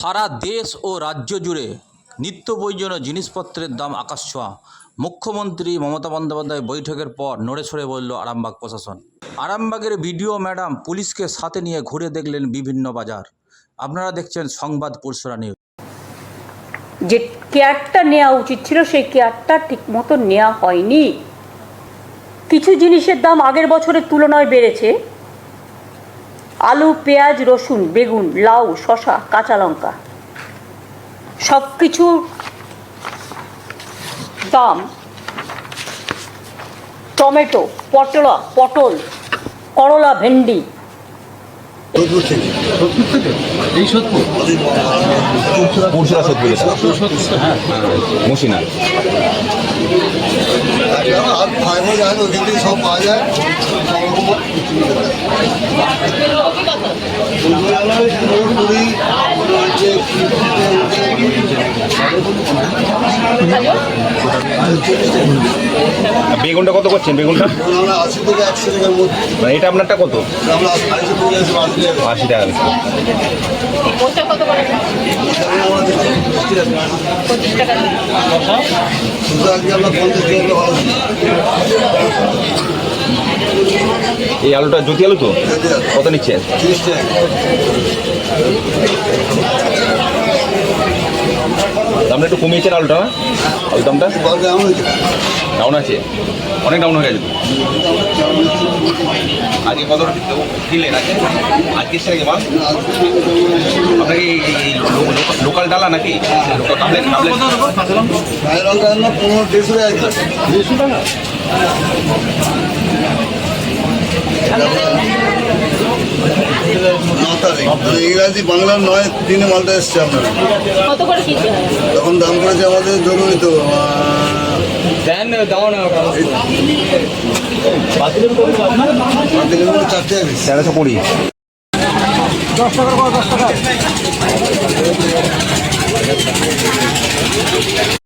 সারা দেশ ও রাজ্য জুড়ে নিত্য প্রয়োজনীয় জিনিসপত্রের দাম আকাশ ছোঁয়া। মুখ্যমন্ত্রী মমতা বন্দ্যোপাধ্যায় বৈঠকের পর নড়ে সড়ে বলল আরামবাগ প্রশাসন। আরামবাগের বিডিও ম্যাডাম পুলিশকে সাথে নিয়ে ঘুরে দেখলেন বিভিন্ন বাজার। আপনারা দেখছেন সংবাদ পুরসরা নিউজ। যে কেয়ারটা নেওয়া উচিত ছিল, সেই কেয়ারটা ঠিক মতো নেওয়া হয়নি। কিছু জিনিসের দাম আগের বছরের তুলনায় বেড়েছে। আলু, পেঁয়াজ, রসুন, বেগুন, লাউ শশা কাঁচা লঙ্কা। সব কিছুর দাম টমেটো, পটলা, পটল, করলা, ভেন্ডি। সোদপুর থেকে। সত্তর থেকে? এই মুসিনা আর ফাইবার যায় ওখান থেকে সব পাওয়া যায়। বেগুনটা কত করছেন? বেগুনটা? মানে এটা আপনারটা কত? আশি টাকা। এই আলুটা জ্যোতি আলু তো? কত নিচ্ছে? দামটা একটু কমিয়েছেন আলুটা? না? আলুর দামটা? ডাউন আছে? অনেক ডাউন হয়ে গেছে। আজকে কত কিনলেন আজকে? আজকে এসছে নাকি মাল? আপনাকে লোকাল ডালা নাকি? পনেরো দেড়শো টাকা দেড়শো ইংরাজি বাংলা নয় দিনে মালটা এসছে আপনার। কত করে কিনতে হয়? করেছে আমাদের দাও তো আহ, কুড়ি। দশ মধ্যে চারটে আছে টাকা। কুড়ি